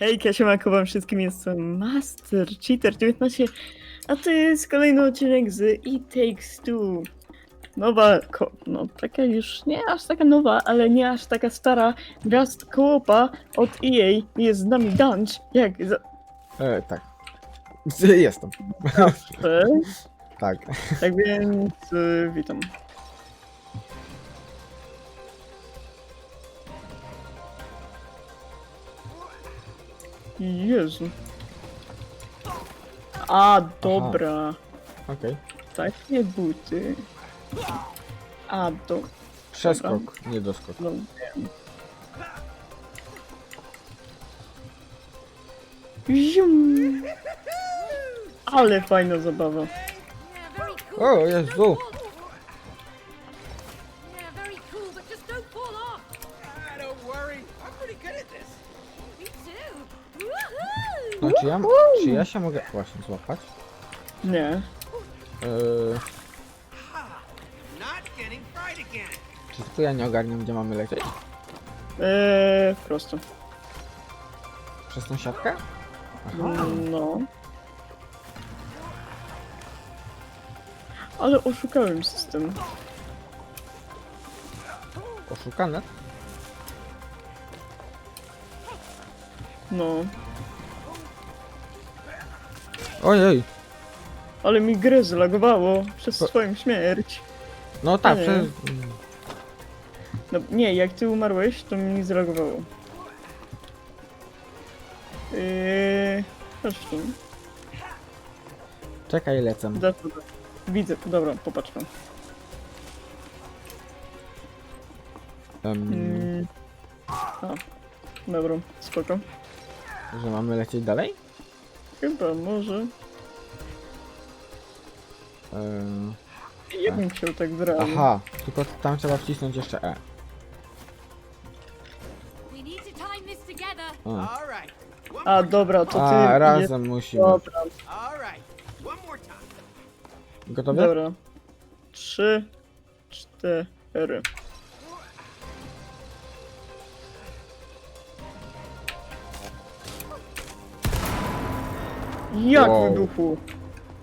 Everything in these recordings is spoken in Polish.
Hejka, siemanko wam wszystkim, jestem Master Cheater 19, a to jest kolejny odcinek z It Takes Two. Nowa, ko- no taka już nie aż taka nowa, ale nie aż taka stara gra z koopa od EA. Jest z nami Dunge, jak za... E, tak. Jestem. Tak. Tak więc y, witam. Jezu. A, dobra. Okej. Takie buty. A, do... Przeskok, nie doskok. No wiem. Zium. Ale fajna zabawa. O, Jezu. Czy ja, czy ja się mogę właśnie złapać? Nie. E, again. czy tylko ja nie ogarniam, gdzie mamy lecieć? Eee, prosto. Przez tą siatkę? No. Ale oszukałem system. Oszukane? No. Ojej. Ale mi grę zlagowało przez To- swoją śmierć. No tak, Nie. przez... No nie, jak ty umarłeś, to mi zlagowało. Yy... Chodź tu. Czekaj, lecę. Da- da- da. Widzę, dobra, popatrz tam. Em, Mm. A, dobra, spoko. że mamy lecieć dalej? Chyba, może. E, Ja bym chciał tak wyrazić. aha, tylko tam trzeba wcisnąć jeszcze E. We need to time this together. O. All right. One A, more dobra, to ty... A, razem musimy. Dobra, All right. One more time. Gotowy? dobra. Trzy, cztery. Jak Wow. wybuchło?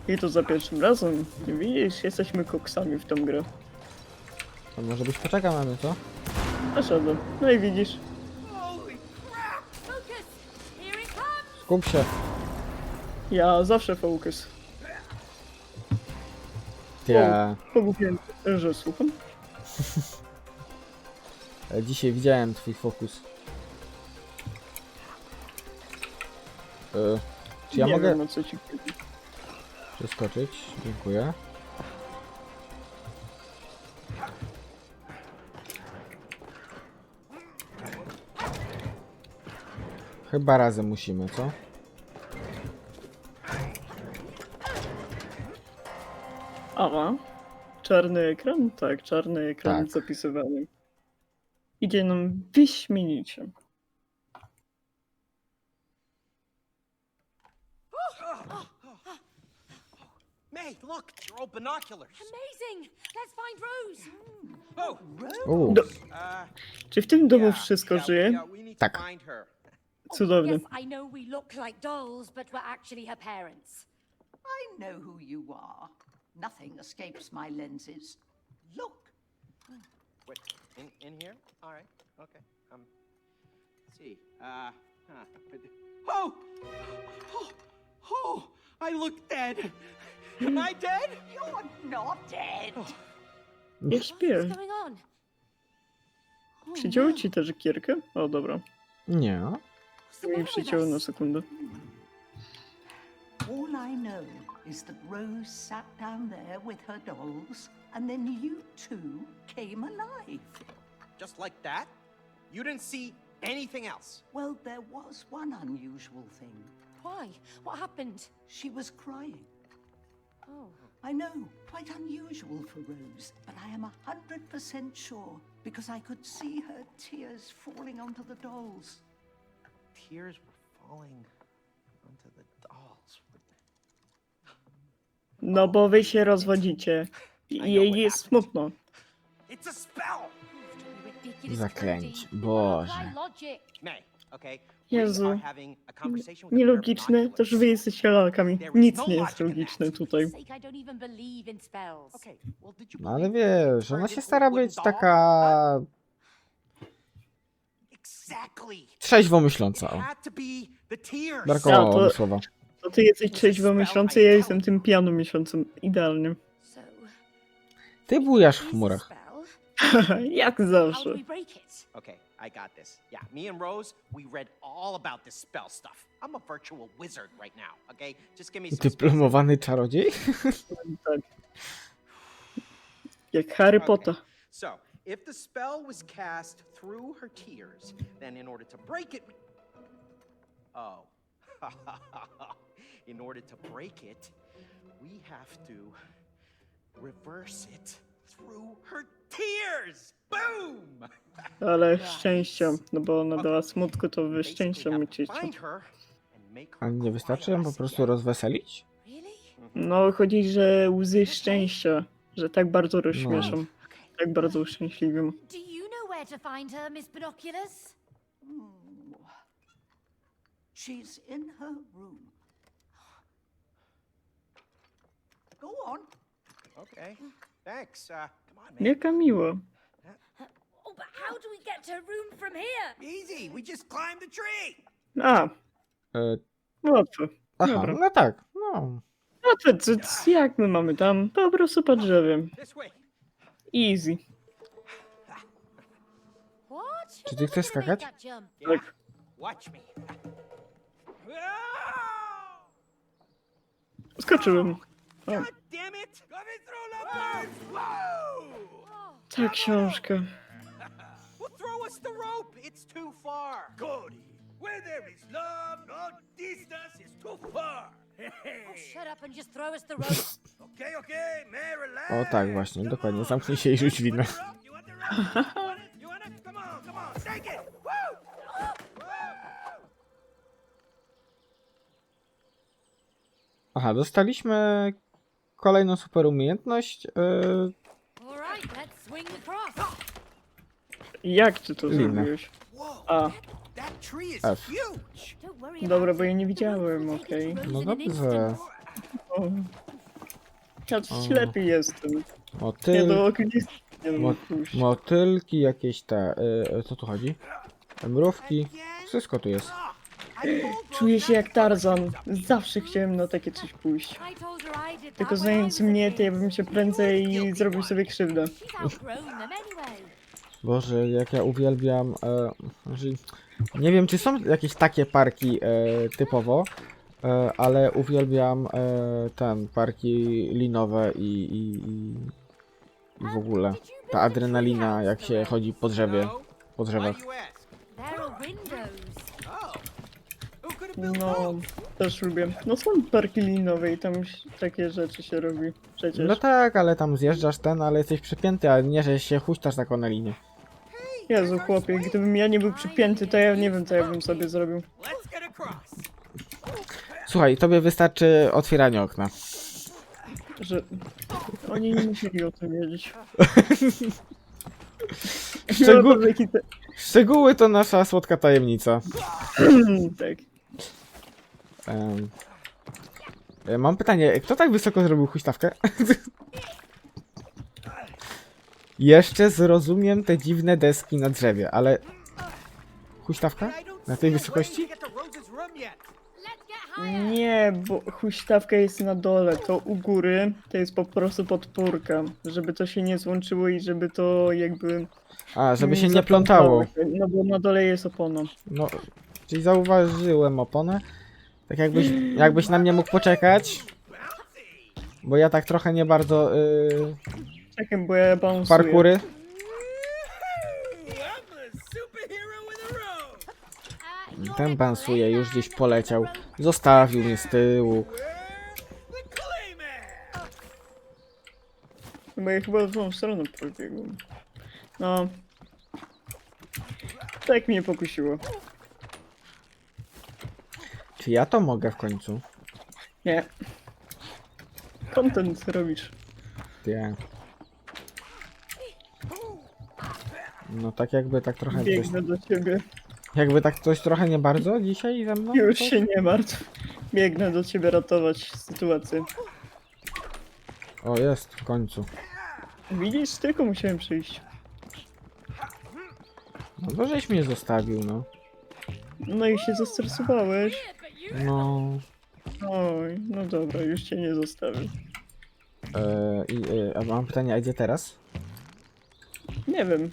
I to za pierwszym razem. Widzisz, jesteśmy koksami w tą grę. To może być poczeka mamy, co? Zaszedłem. No i widzisz. Focus. Here it comes. Kup się. Ja zawsze focus. Ja Pogubiłem, że słucham. e, dzisiaj widziałem twój fokus. E, czy ja Nie mogę wiem, o co ci chodzi. przeskoczyć? Dziękuję. Chyba razem musimy, co? Aha. Czarny ekran? Tak, czarny ekran Tak. z zapisywaniem. Idzie nam wyśmienicie. May, look, they're old binoculars. Amazing. Let's find Rose. Oh, U, Do- uh, Czy w tym domu yeah, wszystko yeah, żyje? yeah, we need Tak. to find her. Cudownie. Yes, I know we look like dolls, but we're actually her parents. I know who you are. Nothing escapes my lenses. Look, Wait, in, in here? All right, okay. Um, let's see. Uh, huh. Oh! Oh! Oh! I look dead. Am I dead? you're not dead. Oh. Nie śpię. What's going on? Oh, Przycięło no. ci też gierkę? O, dobra. nie. What's the Mi matter with przycięło na us? sekundę. All I know is that Rose sat down there with her dolls, and then you two came alive. Just like that? You didn't see anything else? Well, there was one unusual thing. Why? What happened? She was crying. Oh. I know, quite unusual for Rose, but I am a hundred percent sure because I could see her tears falling onto the dolls. Tears were falling onto the dolls. No bo wy się rozwodzicie. I jej jest smutno. It's a spell! Zaklęć. Boże. Apply logic. May, Okay? Jezu. Nielogiczne, to że wy jesteście lalkami. Nic nie jest logiczne tutaj. No ale wiesz, ona się stara być taka trzeźwo myśląca. O. to. Brakowało to- mi słowa. To ty jesteś trzeźwo myślący, ja jestem tym piano myślącym. Idealnym. Ty bujasz w chmurach. Jak zawsze. Do we break it? Okay, I got this. Yeah, me and Rose, we read all about this spell stuff. I'm a virtual wizard right now, okay? Just give me some space. Dyplomowany czarodziej? Tak. Jak Harry Potter. So, if the spell was cast through her tears, then in order to break it. Oh. in order to break it, we have to reverse it through her tears. Boom! Ale szczęścia, no bo ona dała smutku, to wy and make A nie wystarczy ją po prostu rozweselić? Really? No chodzi, że łzy szczęścia, że tak bardzo rozśmieszą, Okay. tak bardzo uszczęśliwią. Do you know where to find her, Miss Binoculars? Hmm. She's in her room. Go on. Okay. Thanks. Uh, come on, man. Jaka miła. Oh, but how do we get to her room from here? Easy. We just climbed the tree. A, E, łatwo. aha, Dobra. no tak. No. No to co, co, jak my mamy tam? Po prostu po drzewie. This way. Easy. What? Czy ty chcesz skakać? Yeah. Tak. Watch me. Skoczyłem. God damn it! Coming through the birds! Whoa! ta książka. Well, throw us the rope. It's too far. Cody, where there is love, no distance is too far. Oh, shut up and just throw us the rope. okay, okay, man, relax. O tak właśnie, Come dokładnie. on. Zamknij się i rzuć winę. You want the rope? You want it? You want it? You want it? Come on, come on, take it. Woo! Aha, dostaliśmy kolejną super umiejętność. E. Jak ty to Lina. zrobiłeś? A, that tree is F. huge. Dobra, bo ja nie widziałem, okej. No dobrze. o. Ja O. ślepy jestem. Motyl, do nie mo, mogę pójść. motylki jakieś te. E, co tu chodzi? Mrówki. Wszystko tu jest. Czuję się jak Tarzan. Zawsze chciałem na takie coś pójść. I I Tylko I znając mnie, to ja bym się prędzej zrobił sobie krzywdę. Boże, jak ja uwielbiam. E, nie wiem, czy są jakieś takie parki e, typowo, e, ale uwielbiam e, ten parki linowe i, i, i, i w ogóle. Ta adrenalina, jak się chodzi po drzewie, po drzewach. do you ask? There are windows. Oh. Who could have built No, those? też lubię. No są parki linowe i tam takie rzeczy się robi. Przecież. No tak, ale tam zjeżdżasz ten, ale jesteś przypięty, a nie, że się huśtasz taką na linię. Jezu, chłopie, gdybym ja nie był przypięty, to ja nie wiem, co ja bym sobie zrobił. Słuchaj, tobie wystarczy otwieranie okna. Że oni nie musieli o tym wiedzieć. Szczegół... No. Szczegóły to nasza słodka tajemnica. tak. E, Mam pytanie, kto tak wysoko zrobił huśtawkę? Jeszcze zrozumiem te dziwne deski na drzewie, ale... Huśtawka? Na tej wysokości? Nie, bo huśtawka jest na dole, to u góry to jest po prostu podpórka, żeby to się nie złączyło i żeby to jakby... A, żeby się nie plątało. No bo na dole jest opona. No, czyli zauważyłem oponę. Tak jakbyś, jakbyś na mnie mógł poczekać. Bo ja tak trochę nie bardzo... Yy, Czekaj, bo ja bounsuję. parkury. Ten bansuje, już gdzieś poleciał. Zostawił mnie z tyłu. Bo ja chyba w tą stronę pobiegłem. No. Tak mnie pokusiło. Czy ja to mogę w końcu? Nie. Content robisz. Nie. No tak jakby tak trochę coś... Biegnę do ciebie. Jakby tak coś trochę nie bardzo dzisiaj ze mną? Już się nie martw. Biegnę do ciebie ratować sytuację. O, jest, w końcu. Widzisz, tylko musiałem przyjść. No to żeś mnie zostawił, no. No i się zestresowałeś. No. Oj, no dobra, już cię nie zostawię. E, i, e, a mam pytanie, a gdzie teraz? Nie wiem.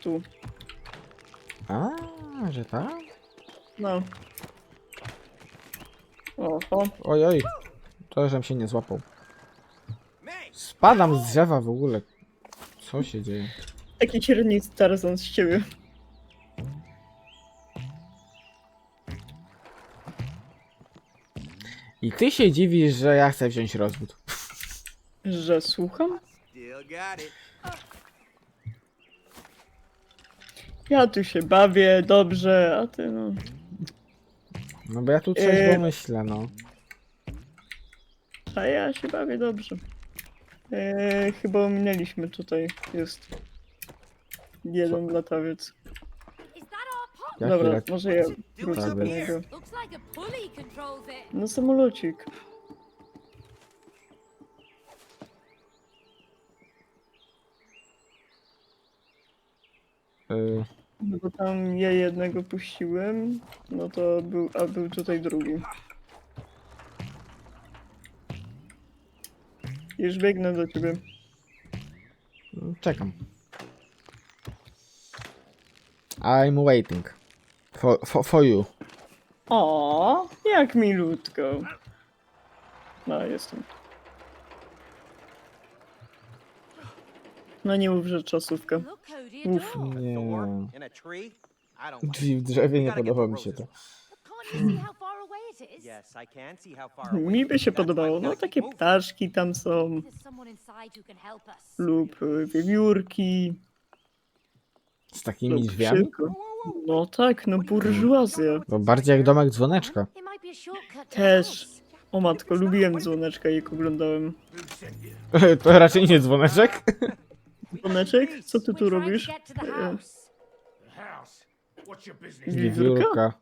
Tu. A, że tak? No. Oho. Oj, oj. To, żem się nie złapał. Spadam z drzewa w ogóle. Co się dzieje? Taki średni Tarzan z ciebie. I ty się dziwisz, że ja chcę wziąć rozwód. Że słucham? Ja tu się bawię dobrze, a ty no. No bo ja tu coś E. pomyślę, no. A ja się bawię dobrze. Eee, chyba ominęliśmy tutaj. Jest. Jeden latawiec. Is that our pop? Jaki Dobra, może ja Do wrócę do something niego. Looks like a pulley controls it. No samolocik. y, No bo tam ja jednego puściłem, no to był, a był tutaj drugi. Już biegnę do ciebie. Czekam. I'm waiting. For, for, for you. O, jak milutko. No, jestem. No nie mów, że czasówka. Uff. Nie. Drzwi w drzewie nie podoba mi się to. Mi by się podobało. No takie ptaszki tam są. Lub y, wiewiórki. Z takimi Lub drzwiami? wszystko. No tak, no burżuazja. Bo bardziej jak domek dzwoneczka. Też. O matko, lubiłem dzwoneczka, jak oglądałem. To raczej nie dzwoneczek? Dzwoneczek? Co ty tu robisz? E? Wiewiórka? Wiewiórka.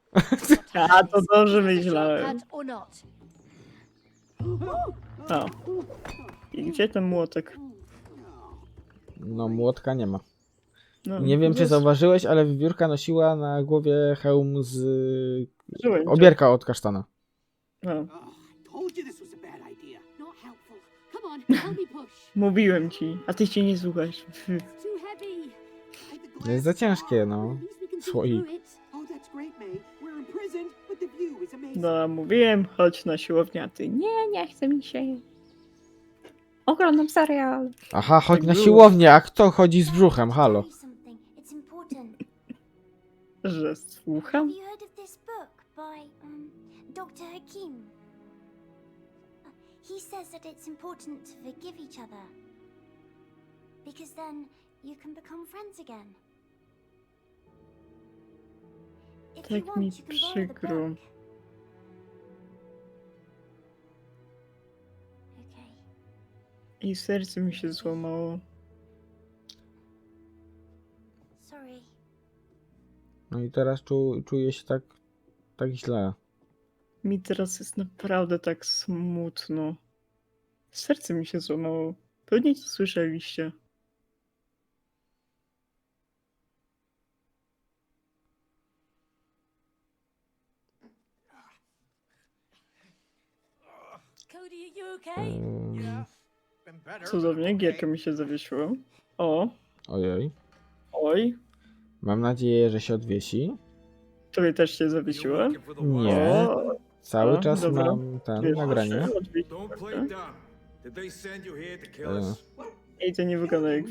A, to dobrze myślałem. A. I gdzie ten młotek? No młotka nie ma. No, Nie wiem czy zas- zauważyłeś, ale wiewiórka nosiła na głowie hełm z Żyłem cię. obierka od kasztana. Me push. mówiłem ci, a ty się nie słuchasz. To glass. jest za ciężkie, no. Słoik. Oh. No, mówiłem, chodź na siłownię, a ty nie, nie chce mi się. Oglądam serial. Aha, chodź Tak na siłownię, a kto chodzi z brzuchem? Halo. Że Have you heard of this book by um, Dr. Hakim? Uh, He says that it's important to forgive each other. Because then you can become friends again. If you Tak mi want, you can borrow the przykro. book. Okay. I serce mi się złamało. No i teraz czu, czuję się tak, tak źle. Mi teraz jest naprawdę tak smutno. Serce mi się złamało. Pewnie to słyszeliście. But Cudownie, okay. gierka mi się zawiesiło. O, ojej. oj, Mam nadzieję, że się odwiesi. tobie też się the Nie. O, Cały A, czas dobra. mam ten wiesz, nagranie. Don't play dumb. Did they send you here to kill us? Ej, to nie wygląda jak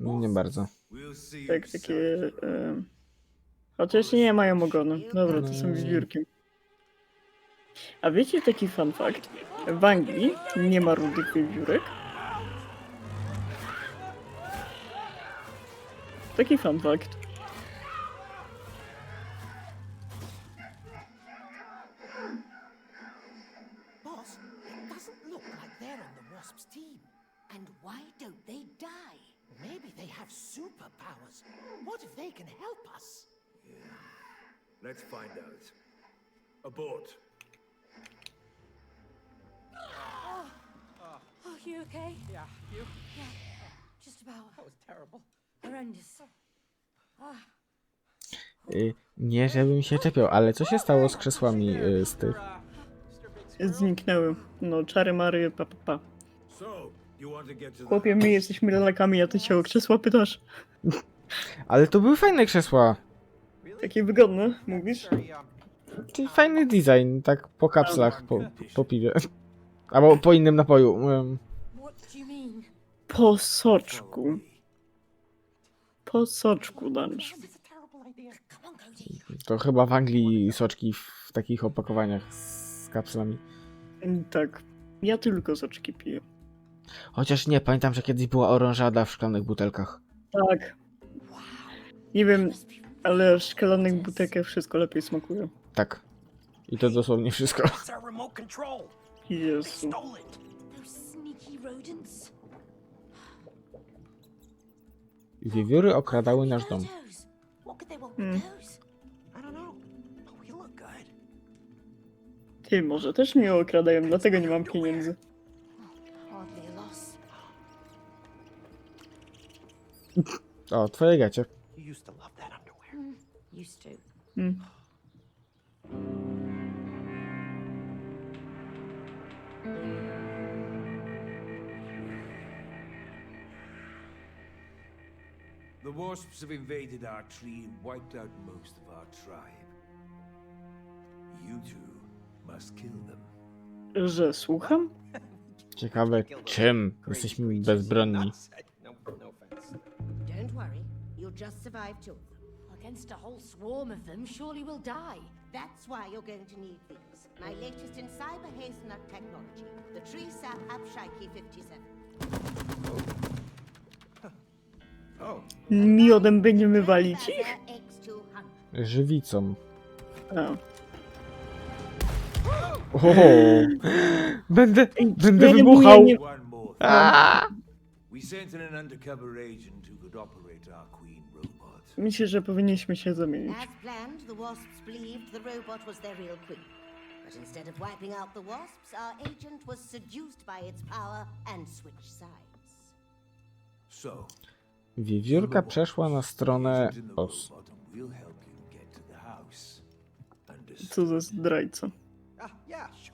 No, Nie bardzo. We'll see. Tak, takie... E... Chociaż nie mają ogonu. Dobra, to są No. wiewiórki. A wiecie taki fun fact? W Anglii nie ma rudych wiewiórek. Taki fun fact. Boss, it doesn't look like they're on the Wasps team. And why don't they die? Maybe they have superpowers. What if they can help us? Yeah. Let's find out. Abort. Oh, you okay? Yeah, you? Yeah, just about. That was terrible. Y, nie, żebym się czepiał, ale co się stało z krzesłami y, z tych? Zniknęły. No, czary mary, pa, pa, pa. Chłopie, my jesteśmy lalakami, a ty się o krzesła pytasz. Ale to były fajne krzesła. Takie wygodne, mówisz? Czyli fajny design, tak po kapslach, po, po piwie. Albo po innym napoju. Po soczku. Po soczku, Cody. To chyba w Anglii soczki w takich opakowaniach z kapslami. Tak. Ja tylko soczki piję. Chociaż nie, pamiętam, że kiedyś była orężada w szklanych butelkach. Tak. Nie wiem, ale w szklanych butelkach wszystko lepiej smakuje. Tak. I to dosłownie wszystko. Jezu. Wiewióry okradały nasz dom. Hmm. Ty, może też mnie okradają, dlatego nie mam pieniędzy. O, twoje gacie. You The wasps have invaded our tree and wiped out most of our tribe. You two must kill them. Że słucham? Ciekawe czym jesteśmy bezbronni. No, no. Don't worry. You'll just survive two of them. Against a whole swarm of them, surely we'll die. That's why you're going to need these. My latest in cyber hazelnut technology, the tree sap Abshiki 57. Miodem będziemy walić ich? Laser X200. Żywicą. A. O, będę, będę nie, wybuchał. nie, One more thing. A! We sent in an undercover agent who could operate our queen robot. Myślę, że powinniśmy się zamienić. As planned, the wasps believed the robot was their real queen. But instead of wiping out the wasps, our agent was seduced by its power and switched sides. So, Wiewiórka przeszła na stronę os. Co za zdrajca.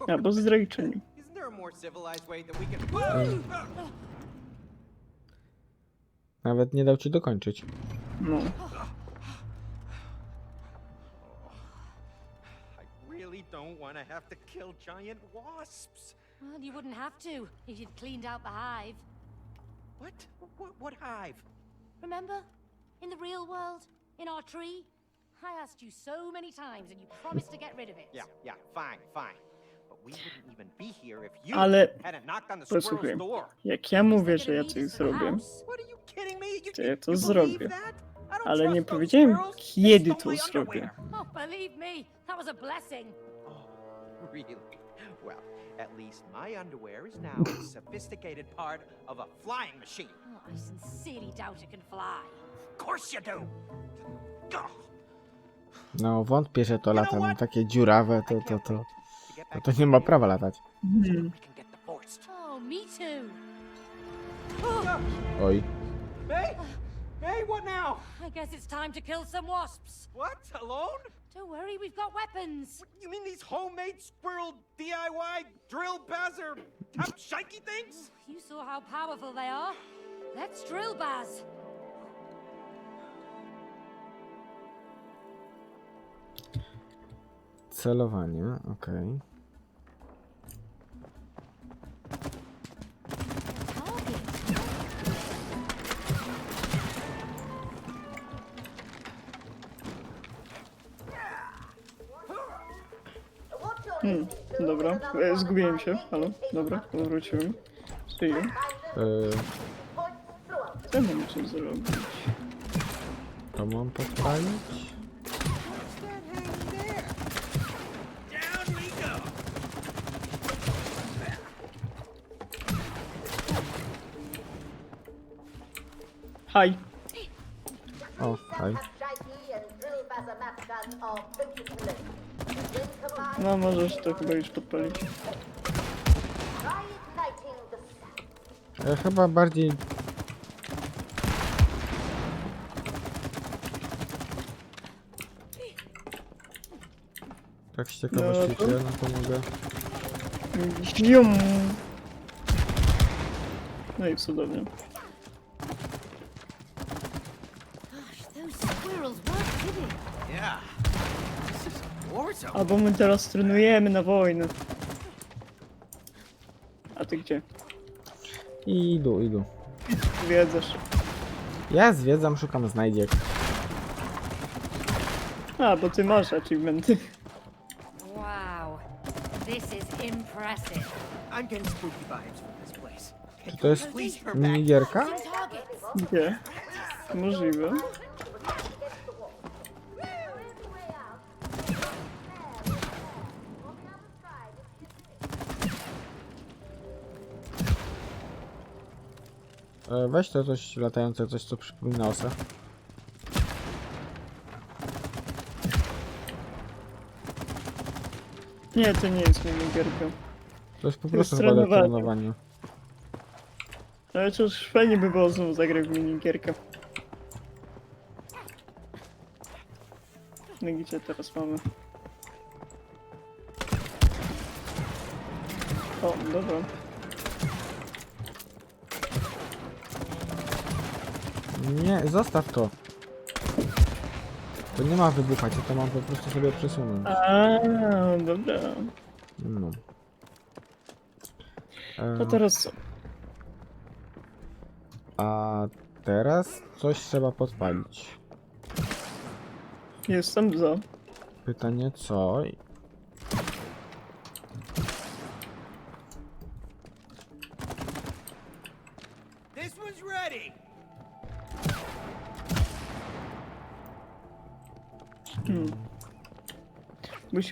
Albo zdrajczyni. Nawet nie dał ci dokończyć. No. I really don't want to have to kill giant wasps. Well, you wouldn't have to if you'd cleaned out the hive. What? What, what hive? Remember? In the real world? In our tree? I asked you so many times and you promised to get rid of it. Yeah, yeah, fine, fine. But we wouldn't even be here if you Ale hadn't knocked on the posłuchaj, squirrel's door. jak ja mówię, że ja coś zrobię, What are you kidding me? You, to ja to you zrobię. believe that? I don't Ale trust nie powiedziałem, kiedy to zrobię. Oh, believe me, that was a blessing. Oh, really? Well, at least my underwear is now a sophisticated part of a flying machine. Oh, I sincerely doubt it can fly. Of course you do. Ugh. No, wątpię, że to lata. No, takie dziurawe, to, to, to, To get to, back to to nie ma the prawa latać. Hmm. We can get divorced. Oh, me too. Oj. May? May, what now? I guess it's time to kill some wasps. What? Alone? Don't worry, we've got weapons. You mean these homemade squirrel DIY drill bazzer top shaky things? Oh, you saw how powerful they are. Let's drill, Baz. Celowanie, okej. Target. Hmm, dobra, e, zgubiłem się. Halo, dobra, wróciłem. Żyję. Yy, Co ja mam tu zrobić? to mam podpalić? Haj, O, haj. No możesz to chyba już podpalić. Ja chyba bardziej... Tak z ciekawości, No to- czy ja na to mogę... Zium. No i cudownie. A war zone. A bo my teraz trenujemy na wojnę. A ty gdzie? Idu, idu. Wiedzasz. Ja zwiedzam, szukam znajdziek. A, bo ty masz achievementy. Wow, this is impressive. I'm getting spooky vibes from this place. Can To jest please turn back? minigierka? Gdzie? Możliwe. Weź to coś latające, coś co przypomina osę. Nie, to nie jest minigierka. To jest po prostu chyba do trenowanie. trenowania. Ale cóż, fajnie by było znowu zagrać w minigierkę. No gdzie teraz mamy? O, dobra. Nie, zostaw to. To nie ma wybuchać, ja to mam po prostu sobie przesunąć. A, dobra. No. To E, teraz co? a teraz coś trzeba podpalić. Jestem za. Pytanie co?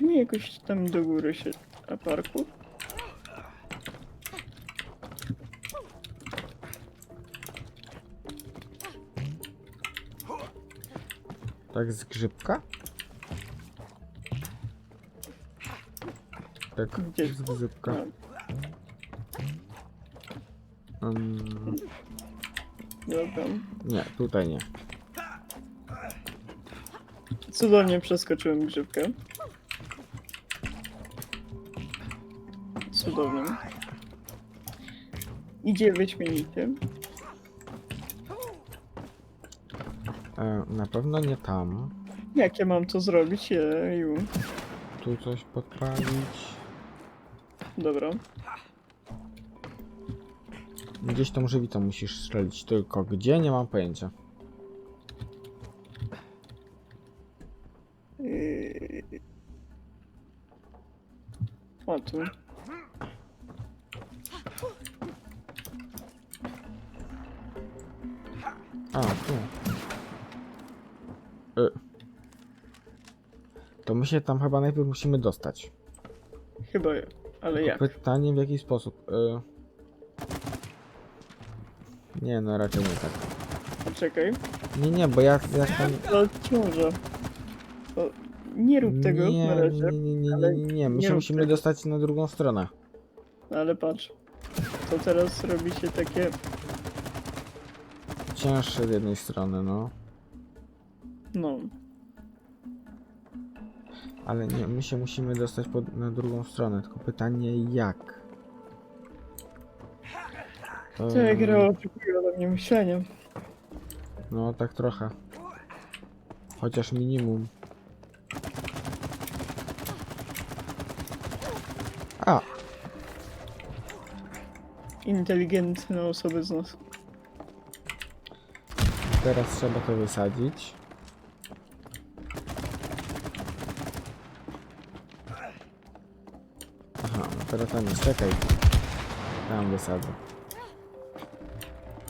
Musimy jakoś tam do góry się... A parku? Tak z grzybka? Tak Gdzie? z grzybka. Mm, dobra. nie, tutaj nie. Cudownie przeskoczyłem grzybkę. Idzie wyśmienicie. E, na pewno nie tam. Jak ja mam to zrobić? Jeju. Tu coś podpalić. Dobra. Gdzieś tą żywicą musisz strzelić, tylko gdzie nie mam pojęcia. Yy... O tu. To my się tam chyba najpierw musimy dostać. Chyba. Ale jak? Pytanie w jaki sposób? E... Nie, no raczej nie tak. Poczekaj. Nie, nie, bo ja, ja tam... Ciąża. O, nie rób tego nie, na razie. Nie, nie, nie, nie, nie, nie. My się musimy tego. dostać na drugą stronę. Ale patrz. To teraz robi się takie... Cięższe z jednej strony, no. No. Ale nie, my się musimy dostać pod, na drugą stronę, tylko pytanie jak? Ta Ehm, gra oczekuje ode mnie myślenia. No, tak trochę. Chociaż minimum. A, Inteligentne osoby z nas. teraz trzeba to wysadzić. Aha, no teraz tam jest, czekaj. Tam wysadzę.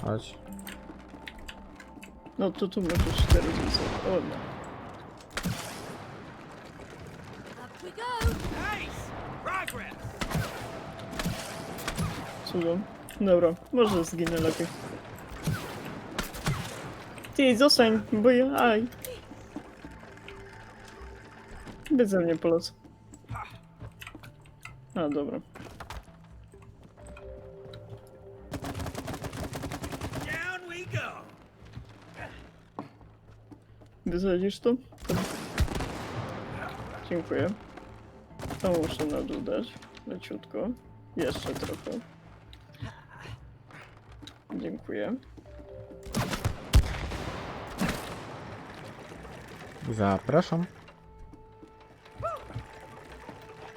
Chodź. No to tu. O no. Up we go. Nice. Progress. Cudem. Dobra, może zginę lepiej. Ty, zostań, bo ja... Aj. Beze mnie po los. A, dobra. Wysadzisz to? Dziękuję. To muszę na dół dać. Leciutko. Jeszcze trochę. Dziękuję. Zapraszam.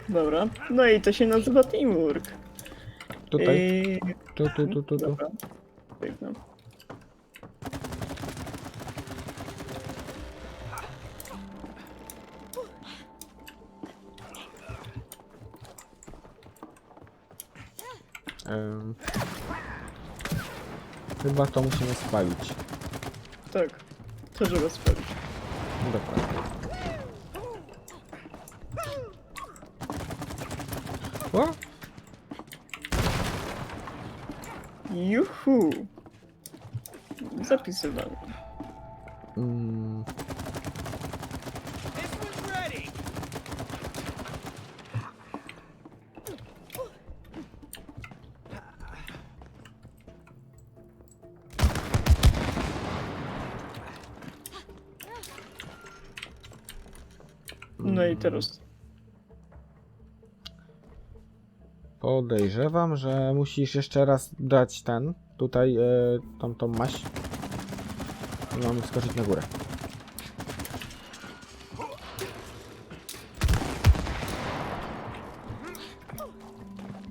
Dobra. No i to się nazywa teamwork. Tutaj. I... Tu, tu, tu, tu, tu. Dobra. Piękne. Chyba to musimy spalić. Tak. To trzeba sprawdzić. Dokładnie. O! Juhu! Zapisywałem. Mm, No teraz. podejrzewam, że musisz jeszcze raz dać ten, tutaj, e, tą, tą maść. I mamy skoczyć na górę.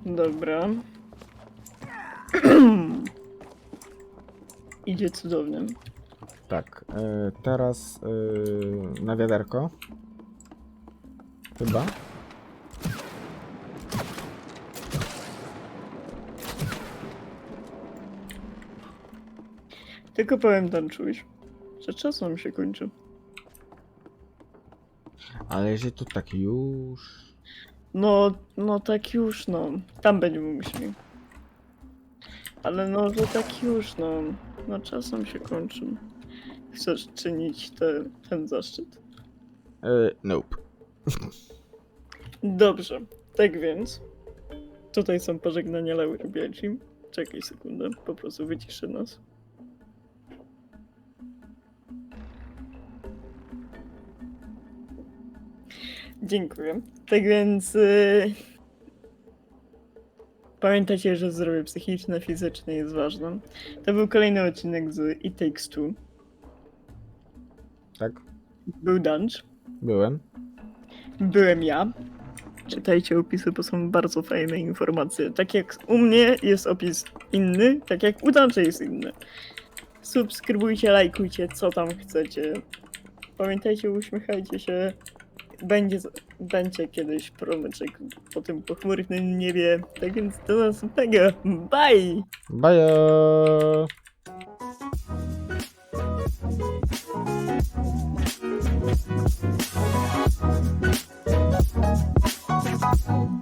Dobra. Idzie cudownie. Tak, e, teraz e, na wiaderko. Chyba. Tylko powiem Danczuś, że czas nam się kończy. Ale jeżeli tu tak już... No, no tak już, no. Tam będziemy musieli. Ale no, że tak już, no. No czas nam się kończy. Chcesz czynić te, ten zaszczyt? E, nope. Dobrze, tak więc. Tutaj są pożegnania Laury Bielci. Czekaj sekundę, po prostu wyciszę nas. Dziękuję. Tak więc. y, Pamiętajcie, że zdrowie psychiczne, fizyczne jest ważne. To był kolejny odcinek z It Takes Two. Tak, Był Dunge. byłem. Byłem ja. Czytajcie opisy, bo są bardzo fajne informacje. Tak jak u mnie jest opis inny, tak jak u Dante jest inny. Subskrybujcie, lajkujcie, co tam chcecie. Pamiętajcie, uśmiechajcie się. Będzie, będzie kiedyś promyczek po tym pochmurnym niebie. Tak więc do następnego. Bye! Bye! Thank